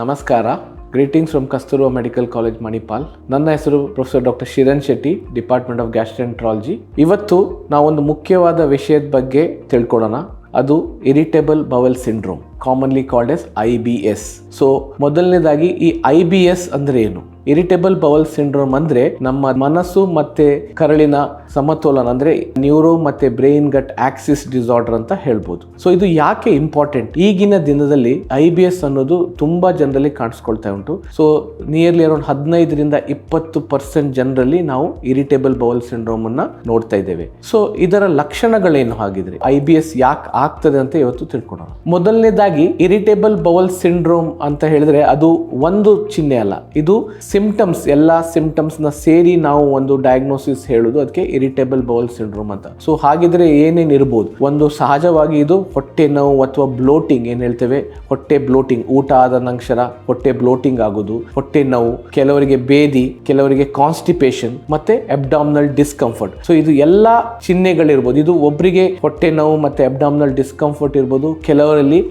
ನಮಸ್ಕಾರ. Greetings from Kasturba medical college Manipal ನನ್ನ ಹೆಸರು professor doctor Shiran Shetty department of gastroenterology ಇವತ್ತು ನಾವೊಂದು ಮುಖ್ಯವಾದ ವಿಷಯದ ಬಗ್ಗೆ ತಿಳ್ಕೊಳ್ಳೋಣ. ಅದು irritable bowel syndrome commonly called as I B S so ಮೊದಲನೇದಾಗಿ ಈ ಐ ಬಿ ಎಸ್ ಅಂದ್ರೆ ಏನು? ಇರಿಟೇಬಲ್ ಬವಲ್ ಸಿಂಡ್ರೋಮ್ ಅಂದ್ರೆ ನಮ್ಮ ಮನಸ್ಸು ಮತ್ತೆ ಕರಳಿನ ಸಮತೋಲನ ಅಂದ್ರೆ ನ್ಯೂರೋ ಮತ್ತೆ ಬ್ರೈನ್ ಗಟ್ ಆಕ್ಸಿಸ್ ಡಿಸಾರ್ಡರ್ ಅಂತ ಹೇಳ್ಬೋದು. ಸೊ ಇದು ಯಾಕೆ ಇಂಪಾರ್ಟೆಂಟ್ ಈಗಿನ ದಿನದಲ್ಲಿ ಐ ಬಿ ಎಸ್ ಅನ್ನೋದು ತುಂಬಾ ಜನರಲ್ಲಿ ಕಾಣಿಸ್ಕೊಳ್ತಾ ಉಂಟು. ಸೊ ನಿಯರ್ಲಿ ಅರೌಂಡ್ ಹದಿನೈದರಿಂದ ಇಪ್ಪತ್ತು ಪರ್ಸೆಂಟ್ ಜನರಲ್ಲಿ ನಾವು ಇರಿಟೇಬಲ್ ಬವಲ್ ಸಿಂಡ್ರೋಮ್ ಅನ್ನ ನೋಡ್ತಾ ಇದ್ದೇವೆ. ಸೊ ಇದರ ಲಕ್ಷಣಗಳೇನು ಹಾಗಿದ್ರೆ? ಐ ಬಿ ಎಸ್ ಯಾಕೆ ಆಗ್ತದೆ ಅಂತ ಇವತ್ತು ತಿಳ್ಕೊಳ್ಳೋಣ ಮೊದಲನೇದಾಗಿ ಇರಿಟೇಬಲ್ ಬವಲ್ ಸಿಂಡ್ರೋಮ್ ಅಂತ ಹೇಳಿದ್ರೆ ಅದು ಒಂದು ಚಿಹ್ನೆ ಅಲ್ಲ. ಇದು ಸಿಂಪ್ಟಮ್ಸ್, ಎಲ್ಲ ಸಿಂಪ್ಟಮ್ಸ್ನ ಸೇರಿ ನಾವು ಒಂದು ಡಯಾಗ್ನೋಸಿಸ್ ಹೇಳೋದು ಅದಕ್ಕೆ ಇರಿಟೇಬಲ್ ಬೌಲ್ ಸಿಂಡ್ರೋಮ್ ಅಂತ. ಸೊ ಹಾಗಿದ್ರೆ ಏನೇನು ಇರ್ಬೋದು? ಒಂದು ಸಹಜವಾಗಿ ಇದು ಹೊಟ್ಟೆ ನೋವು ಅಥವಾ ಬ್ಲೋಟಿಂಗ್ ಏನು ಹೇಳ್ತೇವೆ? ಹೊಟ್ಟೆ ಬ್ಲೋಟಿಂಗ್ ಊಟ ಆದ ನಂತರ ಹೊಟ್ಟೆ ಬ್ಲೋಟಿಂಗ್ ಆಗೋದು, ಹೊಟ್ಟೆ ನೋವು, ಕೆಲವರಿಗೆ ಬೇದಿ, ಕೆಲವರಿಗೆ ಕಾನ್ಸ್ಟಿಪೇಷನ್ ಮತ್ತೆ ಅಬ್ಡಾಮಿನಲ್ ಡಿಸ್ಕಂಫರ್ಟ್ ಸೊ ಇದು ಎಲ್ಲಾ ಚಿಹ್ನೆಗಳಿರ್ಬೋದು. ಇದು ಒಬ್ಬರಿಗೆ ಹೊಟ್ಟೆ ನೋವು ಮತ್ತೆ ಅಬ್ಡಾಮಿನಲ್ ಡಿಸ್ಕಂಫರ್ಟ್ ಇರ್ಬೋದು, ಕೆಲವರಲ್ಲಿ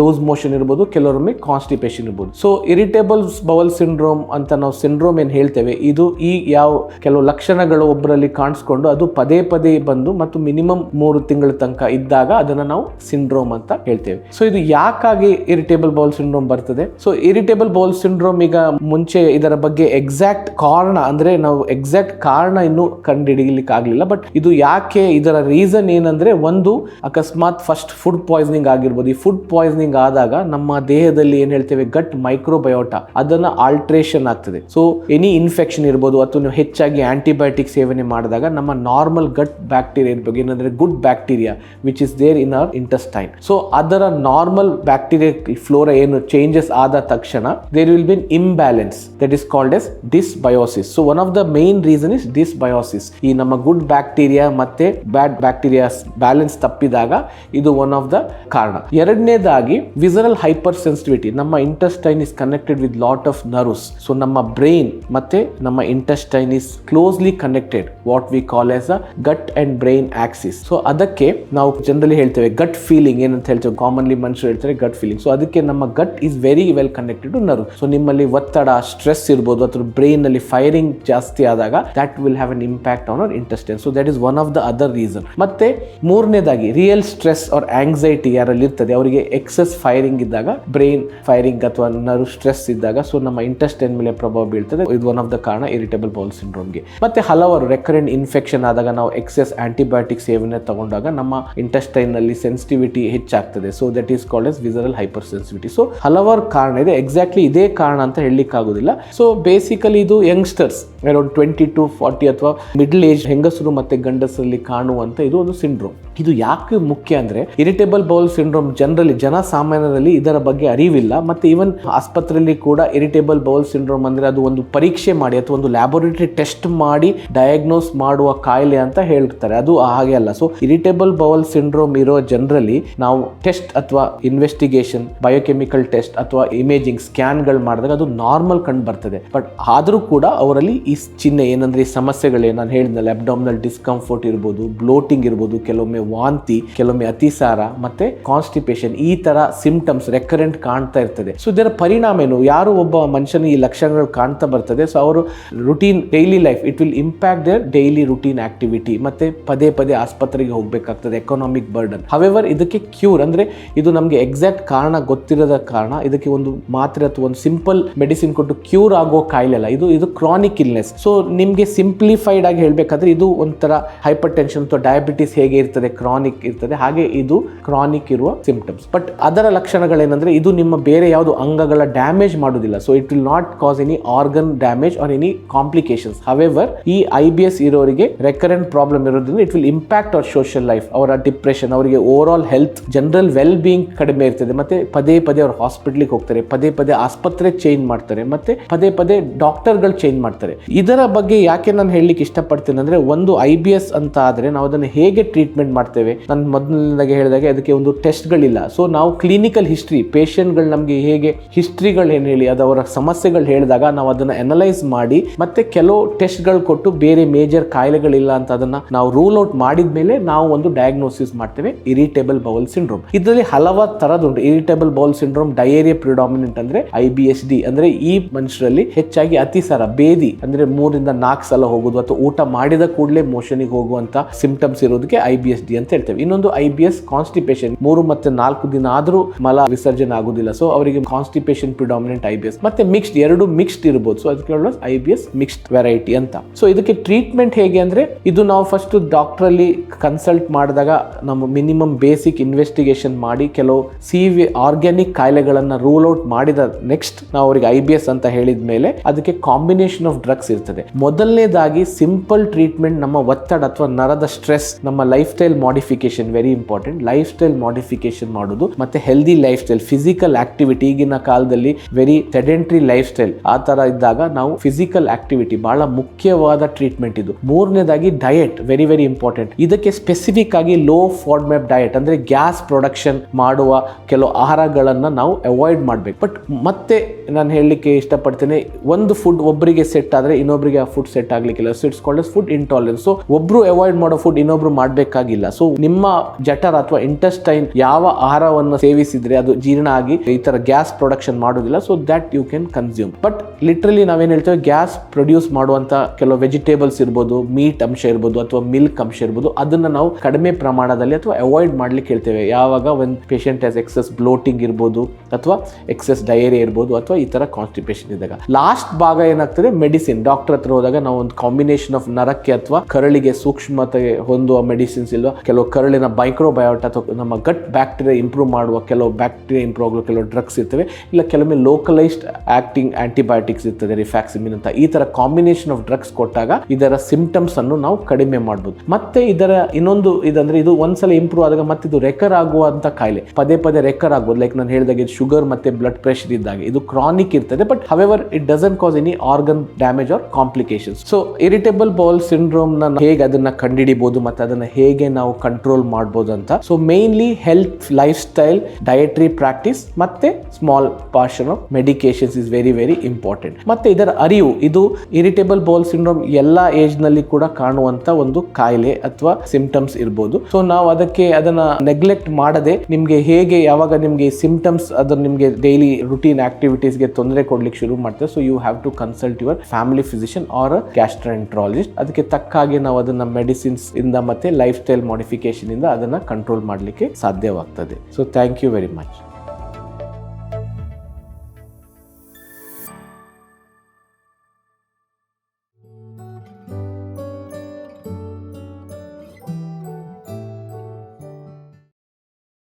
ಲೂಸ್ ಮೋಷನ್ ಇರ್ಬೋದು, ಕೆಲವರೊಮ್ಮೆ ಕಾನ್ಸ್ಟಿಪೇಷನ್ ಇರ್ಬೋದು. ಸೊ ಇರಿಟೇಬಲ್ ಬವಲ್ ಸಿಂಡ್ರೋಮ್ ಅಂತ ಸಿಂಡ್ರೋಮ್ ಏನು ಹೇಳ್ತೇವೆ, ಇದು ಈ ಯಾವ ಕೆಲವು ಲಕ್ಷಣಗಳು ಒಬ್ಬರಲ್ಲಿ ಕಾಣಿಸ್ಕೊಂಡು ಅದು ಪದೇ ಪದೇ ಬಂದು ಮತ್ತು ಮಿನಿಮಮ್ ಮೂರು ತಿಂಗಳ ತನಕ ಇದ್ದಾಗ ಅದನ್ನ ನಾವು ಸಿಂಡ್ರೋಮ್ ಅಂತ ಹೇಳ್ತೇವೆ. ಸೊ ಇದು ಯಾಕಾಗಿ ಇರಿಟೇಬಲ್ ಬೌಲ್ ಸಿಂಡ್ರೋಮ್ ಬರ್ತದೆ? ಸೊ ಇರಿಟೇಬಲ್ ಬೌಲ್ ಸಿಂಡ್ರೋಮ್ ಈಗ ಮುಂಚೆ ಇದರ ಬಗ್ಗೆ ಎಕ್ಸಾಕ್ಟ್ ಕಾರಣ ಅಂದ್ರೆ ನಾವು ಎಕ್ಸಾಕ್ಟ್ ಕಾರಣ ಇನ್ನು ಕಂಡುಹಿಡಿಯಲಿಕ್ಕೆ ಆಗಲಿಲ್ಲ, ಬಟ್ ಇದು ಯಾಕೆ ಇದರ ರೀಸನ್ ಏನಂದ್ರೆ ಒಂದು ಅಕಸ್ಮಾತ್ ಫಸ್ಟ್ ಫುಡ್ ಪಾಯ್ಸನಿಂಗ್ ಆಗಿರ್ಬೋದು. ಈ ಫುಡ್ ಪಾಯ್ಸನಿಂಗ್ ಆದಾಗ ನಮ್ಮ ದೇಹದಲ್ಲಿ ಏನ್ ಹೇಳ್ತೇವೆ, ಗಟ್ ಮೈಕ್ರೋಬಯೋಟಾ, ಅದನ್ನ ಆಲ್ಟ್ರೇಷನ್ ಆಗ್ತದೆ. ಸೊ ಎನಿ ಇನ್ಫೆಕ್ಷನ್ ಇರ್ಬೋದು ಅಥವಾ ನೀವು ಹೆಚ್ಚಾಗಿ ಆಂಟಿಬಯೋಟಿಕ್ ಸೇವನೆ ಮಾಡಿದಾಗ ನಮ್ಮ ನಾರ್ಮಲ್ ಗಟ್ ಬ್ಯಾಕ್ಟೀರಿಯಾ ಇರ್ಬೇಕು ಏನಂದ್ರೆ good bacteria which is there in our intestine so ಅದರ ನಾರ್ಮಲ್ ಬ್ಯಾಕ್ಟೀರಿಯಾ ಫ್ಲೋರಾ ಏನು ಚೇಂಜಸ್ ಆದ ತಕ್ಷಣ there will be an imbalance that is called as dysbiosis so one of the main reason is dysbiosis ಈ ನಮ್ಮ good bacteria ಮತ್ತೆ bad bacteria balance ತಪ್ಪಿದಾಗ ಇದು one of the ಕಾರಣ. ಎರಡನೇದಾಗಿ ವಿಸರಲ್ ಹೈಪರ್ ಸೆನ್ಸಿಟಿವಿಟಿ ನಮ್ಮ intestine is connected with lot of nerves so ನಮ್ಮ brain ಮತ್ತೆ ನಮ್ಮ intestine is closely connected what we call as a gut and brain axis so ಅದಕ್ಕೆ ನಾವು ಜನರಲಿ ಹೇಳ್ತೇವೆ ಗಟ್ ಫೀಲಿಂಗ್ ಏನಂತ ಹೇಳ್ತೇವೆ? ಕಾಮನ್ಲಿ ಮನುಷ್ಯರು ಹೇಳ್ತಾರೆ ಗಟ್ ಫೀಲಿಂಗ್ ಸೊ ಅದಕ್ಕೆ ನಮ್ಮ gut is very well connected to nerve so ನಿಮ್ಮಲ್ಲಿ ಒತ್ತಡ ಸ್ಟ್ರೆಸ್ ಇರ್ಬೋದು ಅಥವಾ ಬ್ರೈನ್ನಲ್ಲಿ ಫೈರಿಂಗ್ ಜಾಸ್ತಿ ಆದಾಗ that will have an impact on our intestine so that is one of the other reason ಮತ್ತೆ ಮೂರನೇದಾಗಿ ರಿಯಲ್ ಸ್ಟ್ರೆಸ್ ಆರ್ ಆಂಗ್ಸೈಟಿ ಯಾರಲ್ಲಿ ಇರ್ತದೆ? ಅವರಿಗೆ ಎಕ್ಸೆಸ್ ಫೈರಿಂಗ್ ಇದ್ದಾಗ ಬ್ರೈನ್ ಫೈರಿಂಗ್ ಅಥವಾ ನರ್ವ್ ಸ್ಟ್ರೆಸ್ ಇದ್ದಾಗ ಸೊ ನಮ್ಮ ಇಂಟೆಸ್ಟೈನ್ ಮೇಲೆ ಪ್ರಭಾವ ಬೀಳ್ತದೆ. ಇದು ಒನ್ ಆಫ್ ದ ಕಾರಣ ಇರಿಟೇಬಲ್ ಬೌಲ್ ಸಿಂಡ್ರೋಮ್ಗೆ ಮತ್ತೆ ಹಲವಾರು ರೆಕರೆಂಟ್ ಇನ್ಫೆಕ್ಷನ್ ಆದಾಗ ನಾವು ಎಕ್ಸೆಸ್ ಆಂಟಿಬಯೋಟಿಕ್ ಸೇವನೆ ತಗೊಂಡಾಗ ನಮ್ಮ ಇಂಟೆಸ್ಟೈನ್ನಲ್ಲಿ ಸೆನ್ಸಿಟಿವಿಟಿ ಹೆಚ್ಚಾಗ್ತದೆ. So that is called as visceral hypersensitivity so ಹಲವಾರು ಕಾರಣ ಇದೆ. ಎಕ್ಸಾಕ್ಟ್ಲಿ ಇದೇ ಕಾರಣ ಅಂತ ಹೇಳಲಿಕ್ಕೆ ಆಗೋದಿಲ್ಲ ಸೊ ಬೇಸಿಕಲಿ ಇದು youngsters around twenty to forty ಅಥವಾ ಮಿಡ್ಲ್ ಏಜ್ ಹೆಂಗಸರು ಮತ್ತೆ ಗಂಡಸರಲ್ಲಿ ಕಾಣುವಂತ ಇದು ಒಂದು ಸಿಂಡ್ರೋಮ್ ಇದು ಯಾಕೆ ಮುಖ್ಯ ಅಂದ್ರೆ ಇರಿಟೇಬಲ್ ಬೌಲ್ ಸಿಂಡ್ರೋಮ್ ಜನರಲಿ ಜನಸಾಮಾನ್ಯರಲ್ಲಿ ಇದರ ಬಗ್ಗೆ ಅರಿವಿಲ್ಲ. ಮತ್ತೆ ಈವನ್ ಆಸ್ಪತ್ರೆಯಲ್ಲಿ ಕೂಡ ಇರಿಟೇಬಲ್ ಬೌಲ್ ಸಿಂಡ್ರೋಮ್ ಅಂದ್ರೆ ಅದು ಒಂದು ಪರೀಕ್ಷೆ ಮಾಡಿ ಅಥವಾ ಒಂದು ಲ್ಯಾಬೋರೇಟರಿ ಟೆಸ್ಟ್ ಮಾಡಿ ಡಯಾಗ್ನೋಸ್ ಮಾಡುವ ಕಾಯಿಲೆ ಅಂತ ಹೇಳ್ತಾರೆ. ಅದು ಹಾಗೆ ಅಲ್ಲ. ಸೊ ಇರಿಟೇಬಲ್ ಬೌಲ್ ಸಿಂಡ್ರೋಮ್ ಇರೋ ಜನರಲ್ಲಿ ನಾವು ಟೆಸ್ಟ್ ಅಥವಾ ಇನ್ವೆಸ್ಟಿಗೇಷನ್ ಬಯೋಕೆಮಿಕಲ್ ಟೆಸ್ಟ್ ಅಥವಾ ಇಮೇಜಿಂಗ್ ಸ್ಕ್ಯಾನ್ಗಳು ಮಾಡಿದಾಗ ಅದು ನಾರ್ಮಲ್ ಕಂಡು ಬರ್ತದೆ. ಬಟ್ ಆದರೂ ಕೂಡ ಅವರಲ್ಲಿ ಈ ಚಿಹ್ನೆ, ಏನಂದ್ರೆ ಈ ಸಮಸ್ಯೆಗಳೇ, ನಾನು ಹೇಳಿದ್ನಲ್ಲ ಅಬ್ಡಾಮಿನಲ್ ಡಿಸ್ಕಂಫರ್ಟ್ ಇರ್ಬೋದು ಬ್ಲೋಟಿಂಗ್ ಇರ್ಬೋದು, ಕೆಲವೊಮ್ಮೆ ವಾಂತಿ, ಕೆಲವೊಮ್ಮೆ ಅತಿಸಾರ ಮತ್ತೆ ಕಾನ್ಸ್ಟಿಪೇಷನ್ ಈ ತರ ಸಿಂಪ್ಟಮ್ಸ್ ರೆಕರೆಂಟ್ ಕಾಣ್ತಾ ಇರ್ತದೆ. ಸೊ ಇದರ ಪರಿಣಾಮ ಏನು? ಯಾರು ಒಬ್ಬ ಮನುಷ್ಯನ ಈ ಲಕ್ಷಣಗಳು ಕಾಣ್ತಾ ಬರ್ತದೆ. ಸೊ ಅವರು routine daily life it will impact their daily routine activity ಮತ್ತೆ ಪದೇ ಪದೇ ಆಸ್ಪತ್ರೆಗೆ ಹೋಗಬೇಕಾಗ್ತದೆ ಎಕನಾಮಿಕ್ ಬರ್ಡನ್ ಹವೆವರ್ ಇದಕ್ಕೆ ಕ್ಯೂರ್ ಅಂದ್ರೆ ಇದು ನಮಗೆ ಎಕ್ಸಾಕ್ಟ್ ಕಾರಣ ಗೊತ್ತಿರದ ಕಾರಣ, ಇದಕ್ಕೆ ಒಂದು ಮಾತ್ರೆ ಅಥವಾ ಒಂದು ಸಿಂಪಲ್ ಮೆಡಿಸಿನ್ ಕೊಟ್ಟು ಕ್ಯೂರ್ ಆಗೋ ಕಾಯಿಲೆ ಅಲ್ಲ. ಇದು ಇದು ಕ್ರಾನಿಕ್ ಇಲ್ನೆಸ್ ಸೊ ನಿಮಗೆ ಸಿಂಪ್ಲಿಫೈಡ್ ಆಗಿ ಹೇಳಬೇಕಾದ್ರೆ ಇದು ಒಂಥರ ಹೈಪರ್ ಟೆನ್ಷನ್ ಅಥವಾ ಡಯಾಬಿಟಿಸ್ ಹೇಗೆ ಇರ್ತದೆ ಕ್ರಾನಿಕ್ ಇರ್ತದೆ. ಹಾಗೆ ಇದು ಕ್ರಾನಿಕ್ ಇರುವ ಸಿಂಪ್ಟಮ್ಸ್ ಬಟ್ ಅದರ ಲಕ್ಷಣಗಳೇನಂದ್ರೆ ಇದು ನಿಮ್ಮ ಬೇರೆ ಯಾವುದು ಅಂಗಗಳ ಡ್ಯಾಮೇಜ್ ಮಾಡೋದಿಲ್ಲ so it will not cause any organ damage or any complications however ಈ ಐ ಬಿ ಎಸ್ ಇರೋರಿಗೆ ರೆಕರೆಂಟ್ ಪ್ರಾಬ್ಲಮ್ ಇರೋದ್ರಿಂದ it will impact our social life ಅವರ ಡಿಪ್ರೆಷನ್ ಅವರಿಗೆ overall health general well being ಕಡಿಮೆ ಇರ್ತದೆ. ಮತ್ತೆ ಪದೇ ಪದೇ ಅವ್ರು ಹಾಸ್ಪಿಟ್ಲಿಗೆ ಹೋಗ್ತಾರೆ, ಪದೇ ಪದೇ ಆಸ್ಪತ್ರೆ ಚೇಂಜ್ ಮಾಡ್ತಾರೆ, ಮತ್ತೆ ಪದೇ ಪದೇ ಡಾಕ್ಟರ್ಗಳು ಚೇಂಜ್ ಮಾಡ್ತಾರೆ. ಇದರ ಬಗ್ಗೆ ಯಾಕೆ ನಾನು ಹೇಳಲಿಕ್ಕೆ ಇಷ್ಟಪಡ್ತೇನೆ ಅಂದ್ರೆ ಒಂದು ಐ ಬಿ ಎಸ್ ಅಂತ ಆದ್ರೆ ನಾವು ಅದನ್ನು ಹೇಗೆ ಟ್ರೀಟ್ಮೆಂಟ್ ಮಾಡ್ತೇವೆ ಮಾಡ್ತೇವೆ. ನನ್ನ ಮೊದಲನೇದಾಗಿ ಹೇಳಿದಾಗೆ ಅದಕ್ಕೆ ಒಂದು ಟೆಸ್ಟ್ಗಳಿಲ್ಲ. ಸೊ ನಾವು ಕ್ಲಿನಿಕಲ್ ಹಿಸ್ಟ್ರಿ ಪೇಷಂಟ್ಗಳು ನಮಗೆ ಹೇಗೆ ಹಿಸ್ಟ್ರಿಗಳು ಏನು ಹೇಳಿ, ಅದು ಅವರ ಸಮಸ್ಯೆಗಳು ಹೇಳಿದಾಗ ನಾವು ಅದನ್ನು ಅನಲೈಸ್ ಮಾಡಿ, ಮತ್ತೆ ಕೆಲವು ಟೆಸ್ಟ್ಗಳು ಕೊಟ್ಟು ಬೇರೆ ಮೇಜರ್ ಕಾಯಿಲೆಗಳಿಲ್ಲ ಅಂತ ಅದನ್ನ ನಾವು ರೂಲ್ ಔಟ್ ಮಾಡಿದ ಮೇಲೆ ನಾವು ಒಂದು ಡಯಾಗ್ನೋಸಿಸ್ ಮಾಡ್ತೇವೆ ಇರಿಟೇಬಲ್ ಬೌಲ್ ಸಿಂಡ್ರೋಮ್ ಇದರಲ್ಲಿ ಹಲವಾರು ತರದುಂಟು irritable bowel syndrome diarrhoea predominant ಅಂದ್ರೆ ಐ ಬಿ ಎಸ್ ಡಿ ಅಂದ್ರೆ ಈ ಮನುಷ್ಯರಲ್ಲಿ ಹೆಚ್ಚಾಗಿ ಅತಿಸಾರ, ಬೇದಿ ಅಂದ್ರೆ ಮೂರಿಂದ ನಾಲ್ಕು ಸಲ ಹೋಗೋದು ಅಥವಾ ಊಟ ಮಾಡಿದ ಕೂಡಲೇ ಮೋಷನಿಗೆ ಹೋಗುವಂತ ಸಿಂಪ್ಟಮ್ಸ್ ಇರೋದಕ್ಕೆ ಐ ಬಿ ಎಸ್ ಡಿ ಅಂತ ಹೇಳ್ತೇವೆ. ಇನ್ನೊಂದು ಐ ಬಿ ಎಸ್ ಕಾನ್ಸ್ಟಿಪೇಷನ್ ಮೂರು ಮತ್ತೆ ನಾಲ್ಕು ದಿನ ಆದ್ರೂ ಮಲ ವಿಸರ್ಜನೆ ಆಗುದಿಲ್ಲ. ಸೊ ಅವರಿಗೆ constipation predominant I B S ಮತ್ತೆ ಮಿಕ್ಸ್ಡ್ ಎರಡು ಮಿಕ್ಸ್ಡ್ ಇರಬಹುದು ಸೊ ಅದಕ್ಕೆ I B S mixed variety ಅಂತ. ಸೊ ಇದಕ್ಕೆ ಟ್ರೀಟ್ಮೆಂಟ್ ಹೇಗೆ ಅಂದ್ರೆ, ಇದು ನಾವು ಫಸ್ಟ್ ಡಾಕ್ಟರ್ ಅಲ್ಲಿ ಕನ್ಸಲ್ಟ್ ಮಾಡಿದಾಗ ನಮ್ಮ ಮಿನಿಮಮ್ ಬೇಸಿಕ್ ಇನ್ವೆಸ್ಟಿಗೇಷನ್ ಮಾಡಿ ಕೆಲವು ಸಿ ವಿ ಆರ್ಗ್ಯಾನಿಕ್ ಕಾಯಿಲೆಗಳನ್ನ ರೂಲ್ ಔಟ್ ಮಾಡಿದ ನೆಕ್ಸ್ಟ್ ನಾವು ಅವರಿಗೆ ಐ ಅಂತ ಹೇಳಿದ ಮೇಲೆ ಅದಕ್ಕೆ ಕಾಂಬಿನೇಷನ್ ಆಫ್ ಡ್ರಗ್ಸ್ ಇರ್ತದೆ. ಮೊದಲನೇದಾಗಿ ಸಿಂಪಲ್ ಟ್ರೀಟ್ಮೆಂಟ್ ನಮ್ಮ ಒತ್ತಡ ಅಥವಾ ನರದ ಸ್ಟ್ರೆಸ್ ನಮ್ಮ lifestyle modification very important lifestyle modification ಮಾಡೋದು, ಮತ್ತೆ healthy lifestyle physical activity ಈಗಿನ ಕಾಲದಲ್ಲಿ ವೆರಿ ಸೆಡೆಂಟ್ರಿ ಲೈಫ್ ಸ್ಟೈಲ್ ಆ ತರ ಇದ್ದಾಗ ನಾವು ಫಿಸಿಕಲ್ ಆಕ್ಟಿವಿಟಿ ಬಹಳ ಮುಖ್ಯವಾದ ಟ್ರೀಟ್ಮೆಂಟ್ ಇದು. ಮೂರನೇದಾಗಿ ಡಯಟ್ ವೆರಿ ವೆರಿ ಇಂಪಾರ್ಟೆಂಟ್ ಇದಕ್ಕೆ ಸ್ಪೆಸಿಫಿಕ್ ಆಗಿ ಲೋ ಫಾರ್ಮ್ಯಾಪ್ ಡಯಟ್ ಅಂದ್ರೆ ಗ್ಯಾಸ್ ಪ್ರೊಡಕ್ಷನ್ ಮಾಡುವ ಕೆಲವು ಆಹಾರಗಳನ್ನ ನಾವು ಅವಾಯ್ಡ್ ಮಾಡಬೇಕು. ಬಟ್ ಮತ್ತೆ ನಾನು ಹೇಳಲಿಕ್ಕೆ ಇಷ್ಟಪಡ್ತೇನೆ, ಒಂದು ಫುಡ್ ಒಬ್ಬರಿಗೆ ಸೆಟ್ ಆದ್ರೆ ಇನ್ನೊಬ್ಬರಿಗೆ ಆ food set ಆಗ್ಲಿಕ್ಕಿಲ್ಲ. So it's called food intolerance so ಒಬ್ರು ಅವಾಯ್ಡ್ ಮಾಡೋ ಫುಡ್ ಇನ್ನೊಬ್ರು ಮಾಡಬೇಕಾಗಿಲ್ಲ. ಸೊ ನಿಮ್ಮ ಜಠರ ಅಥವಾ ಇಂಟೆಸ್ಟೈನ್ ಯಾವ ಆಹಾರವನ್ನು ಸೇವಿಸಿದ್ರೆ ಅದು ಜೀರ್ಣ ಆಗಿ ಈ ತರ ಗ್ಯಾಸ್ ಪ್ರೊಡಕ್ಷನ್ ಮಾಡೋದಿಲ್ಲ so that you can consume but literally ನಾವೇನ್ ಹೇಳ್ತೇವೆ? ಗ್ಯಾಸ್ ಪ್ರೊಡ್ಯೂಸ್ ಮಾಡುವಂತ ಕೆಲವು ವೆಜಿಟೇಬಲ್ಸ್ ಇರ್ಬೋದು ಮೀಟ್ ಅಂಶ ಇರ್ಬೋದು ಅಥವಾ ಮಿಲ್ಕ್ ಅಂಶ ಇರ್ಬೋದು, ಅದನ್ನ ನಾವು ಕಡಿಮೆ ಪ್ರಮಾಣದಲ್ಲಿ ಅಥವಾ ಅವಾಯ್ಡ್ ಮಾಡ್ಲಿಕ್ಕೆ ಹೇಳ್ತೇವೆ. ಯಾವಾಗ ಒಂದು ಪೇಷಂಟ್ ಆಸ್ ಎಕ್ಸಸ್ ಬ್ಲೋಟಿಂಗ್ ಇರ್ಬೋದು ಅಥವಾ ಎಕ್ಸಸ್ ಡಯರಿ ಇರ್ಬೋದು ಅಥವಾ ಈ ತರ ಕಾನ್ಸ್ಟಿಪೇಷನ್ ಇದ್ದಾಗ. ಲಾಸ್ಟ್ ಭಾಗ ಏನಾಗ್ತದೆ? ಮೆಡಿಸಿನ್ ಡಾಕ್ಟರ್ ಹತ್ರ ಹೋದಾಗ ನಾವು ಒಂದು ಕಾಂಬಿನೇಷನ್ ಆಫ್ ನರಕ್ಕೆ ಅಥವಾ ಕರಳಿಗೆ ಸೂಕ್ಷ್ಮತೆ ಹೊಂದುವ ಮೆಡಿಸಿನ್ಸ್ ಇಲ್ವಾ ಕೆಲವು ಕರುಳಿನ ಮೈಕ್ರೋಬಯೋಟ್ ಅಥವಾ ನಮ್ಮ ಗಟ್ ಬ್ಯಾಕ್ಟೀರಿಯಾ ಇಂಪ್ರೂವ್ ಮಾಡುವ ಕೆಲವು ಬ್ಯಾಕ್ಟೀರಿಯಾ ಇಂಪ್ರೂವ್ ಆಗಲು ಕೆಲವು ಡ್ರಗ್ಸ್ ಇರ್ತವೆ. ಇಲ್ಲ, ಕೆಲವೊಮ್ಮೆ ಲೋಕಲೈಸ್ಡ್ ಆಕ್ಟಿಂಗ್ ಆಂಟಿಬಯೋಟಿಕ್ಸ್ ಇರ್ತದೆ ರಿಫ್ಯಾಕ್ಸಿಮಿನ್ ಅಂತ. ಈ ತರ ಕಾಂಬಿನೇಷನ್ ಆಫ್ ಡ್ರಗ್ಸ್ ಕೊಟ್ಟಾಗ ಇದರ ಸಿಂಪ್ಟಮ್ಸ್ ಅನ್ನು ನಾವು ಕಡಿಮೆ ಮಾಡಬಹುದು ಮತ್ತೆ ಇದರ ಇನ್ನೊಂದು ಇದಂದ್ರೆ ಇದು ಒಂದ್ಸಲ ಇಂಪ್ರೂವ್ ಆದಾಗ ಮತ್ತೆ ಇದು ರೆಕರ್ ಆಗುವಂತ ಕಾಯಿಲೆ. ಪದೇ ಪದೇ ರೆಕರ್ ಆಗ್ಬೋದು. ಲೈಕ್ ನಾನು ಹೇಳಿದಾಗ ಇದು ಶುಗರ್ ಮತ್ತೆ ಬ್ಲಡ್ ಪ್ರೆಷರ್ ಇದ್ದಾಗ ಇದು ಕ್ರಾನಿಕ್ ಇರ್ತದೆ but however it doesn't cause any organ damage or complications so irritable bowel syndrome ಹೇಗೆ ಅದನ್ನ ಕಂಡುಹಿಡಿಬಹುದು ಮತ್ತೆ ಅದನ್ನ ಹೇಗೆ ನಾವು ಕಂಟ್ರೋಲ್ ಮಾಡ್ಬೋದು ಅಂತ so mainly health lifestyle dietary practice ಮತ್ತೆ small portion of medications is very very important ಮತ್ತೆ ಇದರ ಅರಿವು, ಇದು ಇರಿಟೇಬಲ್ ಬೋಲ್ ಸಿಂಡ್ರೋಮ್ ಎಲ್ಲ ಏಜ್ನಲ್ಲಿ ಕೂಡ ಕಾಣುವಂತ ಒಂದು ಕಾಯಿಲೆ ಅಥವಾ ಸಿಂಪ್ಟಮ್ಸ್ ಇರ್ಬೋದು. ಸೊ ನಾವು ಅದಕ್ಕೆ ಅದನ್ನ ನೆಗ್ಲೆಕ್ಟ್ ಮಾಡದೆ ನಿಮ್ಗೆ ಹೇಗೆ ಯಾವಾಗ ನಿಮ್ಗೆ ಸಿಂಪ್ಟಮ್ಸ್ ಅದನ್ನ ನಿಮ್ಗೆ ಡೈಲಿ ರುಟೀನ್ ಆಕ್ಟಿವಿಟೀಸ್ಗೆ ತೊಂದರೆ ಕೊಡ್ಲಿಕ್ಕೆ ಶುರು ಮಾಡ್ತೇವೆ. So you have to consult your family physician or gastroenterologist ಅದಕ್ಕೆ ತಕ್ಕ ಹಾಗೆ ನಾವು ಅದನ್ನ ಮೆಡಿಸಿನ್ಸ್ ಇಂದ ಮತ್ತೆ ಲೈಫ್ ಸ್ಟೈಲ್ ಮಾಡಿಫಿಕೇಶನ್ ಅದನ್ನು ಅದನ್ನ ಕಂಟ್ರೋಲ್ ಮಾಡಲಿಕ್ಕೆ ಸಾಧ್ಯವಾಗ್ತದೆ. So thank you very much